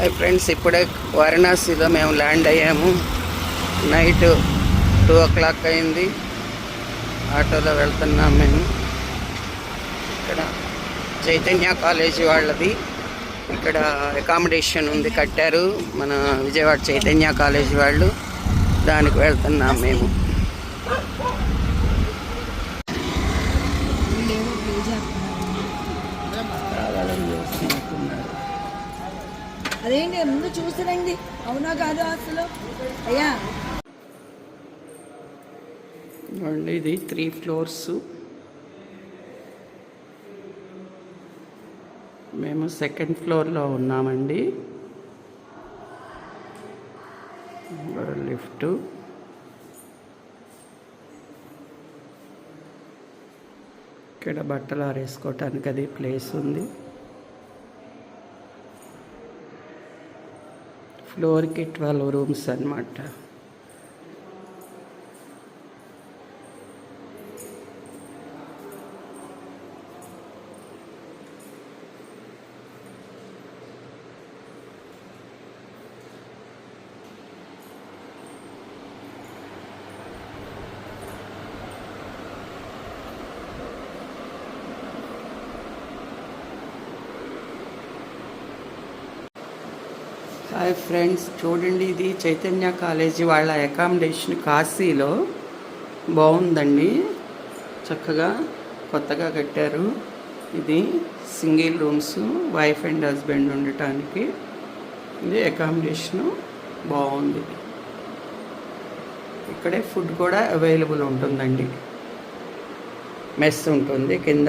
Hi friends ఇప్పుడే వారణాసిలో మేము ల్యాండ్ అయ్యాము. నైట్ టూ ఓ క్లాక్ అయింది. ఆటోలో వెళ్తున్నాం మేము. ఇక్కడ చైతన్య కాలేజీ వాళ్ళది. ఇక్కడ అకామిడేషన్ ఉంది కట్టారు మన విజయవాడ చైతన్య కాలేజీ వాళ్ళు. దానికి వెళ్తున్నాం మేము. అదేంటి ముందు చూసిరండి అవునా కాదు అసలు? అయ్యా. ఇది త్రీ ఫ్లోర్స్ మేము సెకండ్ ఫ్లోర్లో ఉన్నామండి. లిఫ్ట్ ఇక్కడ బట్టలు ఆరేసుకోవటానికి అది ప్లేస్ ఉంది. ఫ్లోర్కి ట్వెల్వ్ రూమ్స్ అన్నమాట hi friends. చూడండి ఇది చైతన్య కాలేజీ వాళ్ళ అకామిడేషన్ కాశీలో. బాగుందండి. చక్కగా కొత్తగా కట్టారు. ఇది single rooms wife and husband ఉండటానికి. ఇది అకామిడేషను బాగుంది. ఇక్కడే ఫుడ్ కూడా అవైలబుల్ ఉంటుందండి. మెస్ ఉంటుంది. కింద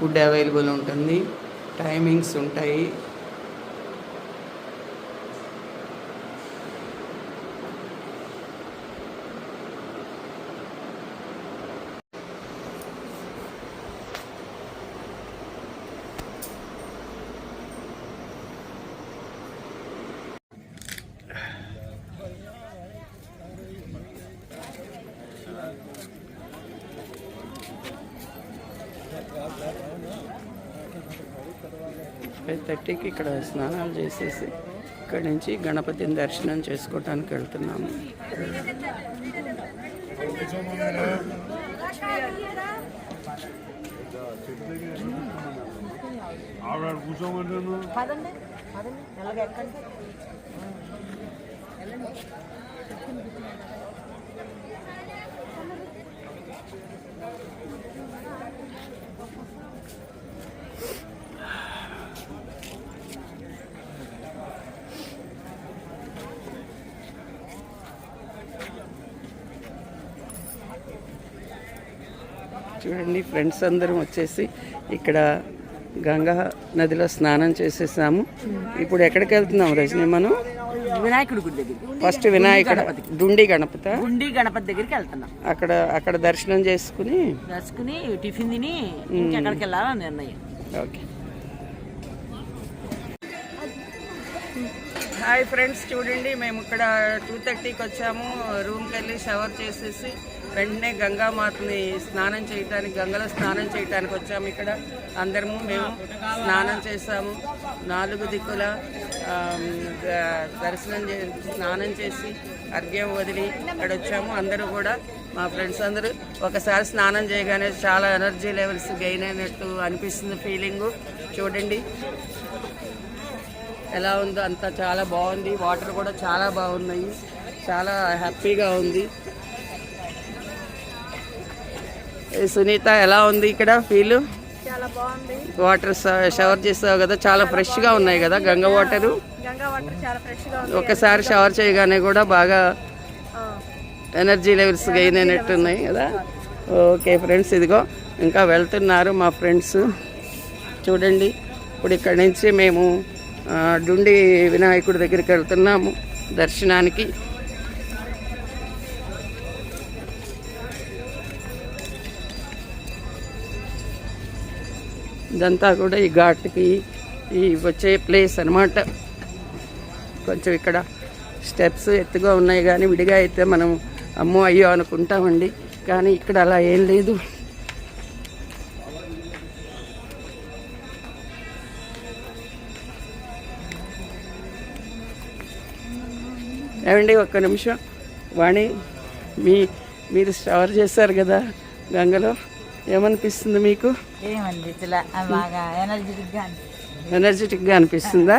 ఫుడ్ అవైలబుల్ ఉంటుంది. టైమింగ్స్ ఉంటాయి. ఫైవ్ థర్టీకి ఇక్కడ స్నానాలు చేసేసి ఇక్కడ నుంచి గణపతిని దర్శనం చేసుకోవటానికి వెళ్తున్నాము. ఆవిడ కూర్చోమంటాను పదండి పదండి మెల్లగా ఎక్కండి చూడండి ఫ్రెండ్స్ అందరం వచ్చేసి ఇక్కడ గంగా నదిలో స్నానం చేసేసాము. ఇప్పుడు ఎక్కడికి వెళ్తున్నాం రజని మనం? వినాయకుడి గుడి దగ్గరికి. ఫస్ట్ వినాయకుడు డుండి గణపత. గుండి గణపతి దగ్గరికి వెళ్తున్నాం. అక్కడ అక్కడ దర్శనం చేసుకుని? దర్శకుని టిఫిన్ తిని ఇంకెక్కడికి వెళ్ళాలని నిర్ణయం. ఓకే. హాయ్ ఫ్రెండ్స్ చూడండి మేము ఇక్కడ టూ థర్టీకి వచ్చాము. రూమ్కి వెళ్ళి షవర్ చేసేసి వెంటనే గంగామాతని స్నానం చేయటానికి గంగలో స్నానం చేయటానికి వచ్చాము ఇక్కడ. అందరము మేము స్నానం చేసాము. నాలుగు దిక్కుల దర్శనం స్నానం చేసి అర్ఘ్యం వదిలి ఇక్కడ వచ్చాము. అందరూ కూడా మా ఫ్రెండ్స్ అందరూ ఒకసారి స్నానం చేయగానే చాలా ఎనర్జీ లెవెల్స్ గెయిన్ అయినట్టు అనిపిస్తుంది ఫీలింగు చూడండి. ఎలా ఉందో అంతా చాలా బాగుంది. వాటర్ కూడా చాలా బాగున్నాయి. చాలా హ్యాపీగా ఉంది. సునీత ఎలా ఉంది ఇక్కడ? ఫీల్? వాటర్ షవర్ చేసావు కదా చాలా ఫ్రెష్గా ఉన్నాయి కదా గంగ వాటరు? ఒకసారి షవర్ చేయగానే కూడా బాగా ఎనర్జీ లెవెల్స్ గెయిన్ అయినట్టు ఉన్నాయి. కదా? ఓకే ఫ్రెండ్స్ ఇదిగో ఇంకా వెళ్తున్నారు మా ఫ్రెండ్స్. చూడండి ఇప్పుడు ఇక్కడి నుంచి మేము డుండి వినాయకుడి దగ్గరికి వెళ్తున్నాము దర్శనానికి. ఇదంతా కూడా ఈ ఘాట్కి ఈ వచ్చే ప్లేస్ అనమాట కొంచెం ఇక్కడ స్టెప్స్ ఎత్తుగా ఉన్నాయి కానీ విడిగా అయితే మనం అమ్మో అయ్యో అనుకుంటామండి. కానీ ఇక్కడ అలా ఏం లేదు. ఏమండి ఒక్క నిమిషం. వాణి మీ మీరు స్టవర్ చేశారు కదా గంగలో. ఏమనిపిస్తుంది మీకు? ఏమనిపించలే బాగా ఎనర్జెటిక్గా ఎనర్జెటిక్గా అనిపిస్తుందా?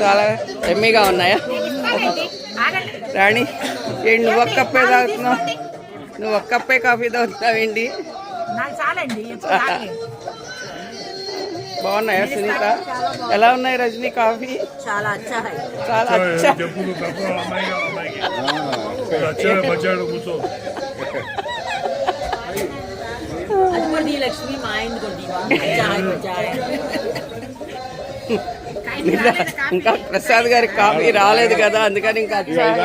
చాలా ఎమ్మిగా ఉన్నాయా? రాణి ఏంటి నువ్వు ఒక్క కప్పే తాగుతున్నావు. నువ్వు ఒక్క కప్పే కాఫీ తాగుతున్నావేంటి? నాకు చాలండి బాగున్నాయా సునీత? ఎలా ఉన్నాయి రజనీ కాఫీ? చాలా చాలా అచ్చా లక్ష్మి మా ఆయన ఇంకా ప్రసాద్ గారి కాఫీ రాలేదు కదా అందుకని ఇంకా చేయండి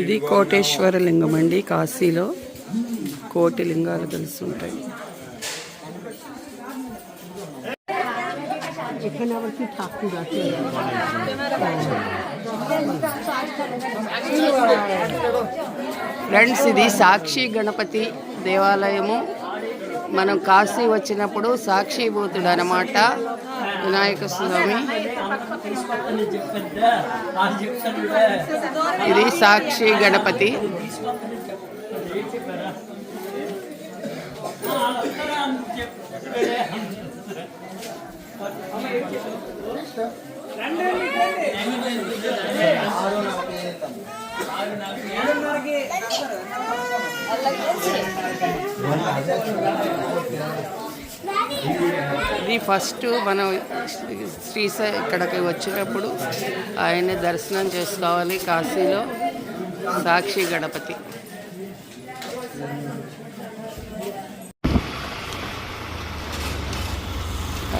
ఇది కోటేశ్వర లింగం అండి కాశీలో కోటి లింగాలు కలిసి ఉంటాయి. ఫ్రెండ్స్ ఇది సాక్షి గణపతి దేవాలయము. మనం కాశీ వచ్చినప్పుడు సాక్షిభూతుడు అనమాట వినాయక స్వామి. ఇది సాక్షి గణపతి. ఇది ఫస్ట్ మనం శ్రీశై ఇక్కడికి వచ్చినప్పుడు ఆయన్ని దర్శనం చేసుకోవాలి కాశీలో సాక్షి గణపతి.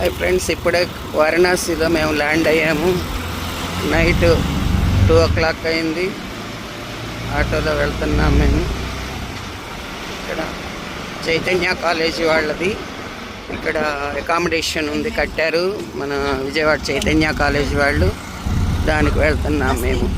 హాయ్ ఫ్రెండ్స్ ఇప్పుడే వారణాసిలో మేము ల్యాండ్ అయ్యాము. నైట్ టూ ఓ క్లాక్ అయింది. ఆటోలో వెళ్తున్నాం మేము. ఇక్కడ చైతన్య కాలేజీ వాళ్ళది. ఇక్కడ అకామిడేషన్ ఉంది కట్టారు మన విజయవాడ చైతన్య కాలేజీ వాళ్ళు. దానికి వెళ్తున్నాం మేము.